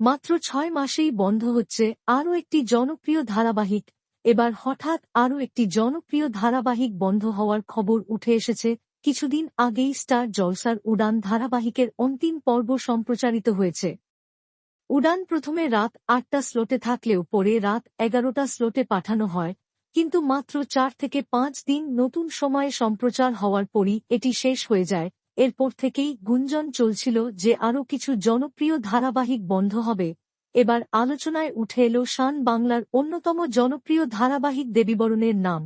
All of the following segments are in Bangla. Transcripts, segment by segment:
মাত্র ছয় মাসেই বন্ধ হচ্ছে আরও একটি জনপ্রিয় ধারাবাহিক। এবার হঠাৎ আরও একটি জনপ্রিয় ধারাবাহিক বন্ধ হওয়ার খবর উঠে এসেছে। কিছুদিন আগেই স্টার জলসার উড়ান ধারাবাহিকের অন্তিম পর্ব সম্প্রচারিত হয়েছে। উড়ান প্রথমে রাত আটটা স্লোটে থাকলেও পরে রাত এগারোটা স্লোটে পাঠানো হয়, কিন্তু মাত্র চার থেকে পাঁচ দিন নতুন সময়ে সম্প্রচার হওয়ার পরই এটি শেষ হয়ে যায়। এরপর থেকেই গুঞ্জন চলছিল যে আরও কিছু জনপ্রিয় ধারাবাহিক বন্ধ হবে। এবার আলোচনায় উঠে এলো শান বাংলার অন্যতম জনপ্রিয় ধারাবাহিক দেবীবরণের নাম।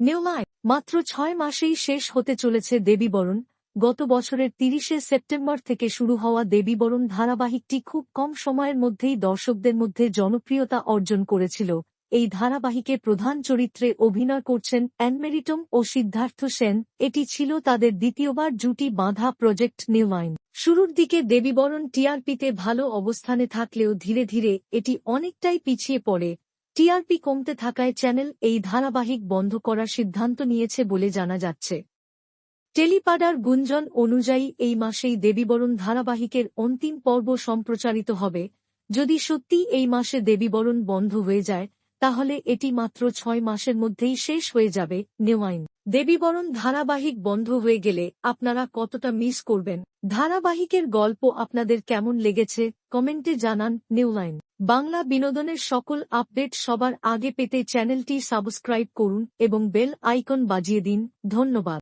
নিউমায় মাত্র ছয় মাসেই শেষ হতে চলেছে দেবীবরণ। গত বছরের তিরিশে সেপ্টেম্বর থেকে শুরু হওয়া দেবীবরণ ধারাবাহিকটি খুব কম সময়ের মধ্যেই দর্শকদের মধ্যে জনপ্রিয়তা অর্জন করেছিল। এই ধারাবাহিকে প্রধান চরিত্রে অভিনয় করছেন অ্যানমেরিটম ও সিদ্ধার্থ সেন। এটি ছিল তাদের দ্বিতীয়বার জুটি বাঁধা প্রজেক্ট নিউমাইন শুরুর দিকে দেবীবরণ টিআরপিতে ভালো অবস্থানে থাকলেও ধীরে ধীরে এটি অনেকটাই পিছিয়ে পড়ে। টিআরপি কমতে থাকায় চ্যানেল এই ধারাবাহিক বন্ধ করার সিদ্ধান্ত নিয়েছে বলে জানা যাচ্ছে। টেলিপাডার গুঞ্জন অনুযায়ী এই মাসেই দেবীবরণ ধারাবাহিকের অন্তিম পর্ব সম্প্রচারিত হবে। যদি সত্যি এই মাসে দেবীবরণ বন্ধ হয়ে যায় তাহলে এটি মাত্র ছয় মাসের মধ্যেই শেষ হয়ে যাবে, নেওয়াইন। দেবীবরণ ধারাবাহিক বন্ধ হয়ে গেলে আপনারা কতটা মিস করবেন? ধারাবাহিকের গল্প আপনাদের কেমন লেগেছে? কমেন্টে জানান নিউলাইন বাংলা বিনোদনের সকল আপডেট সবার আগে পেতে চ্যানেলটি সাবস্ক্রাইব করুন এবং বেল আইকন বাজিয়ে দিন। ধন্যবাদ।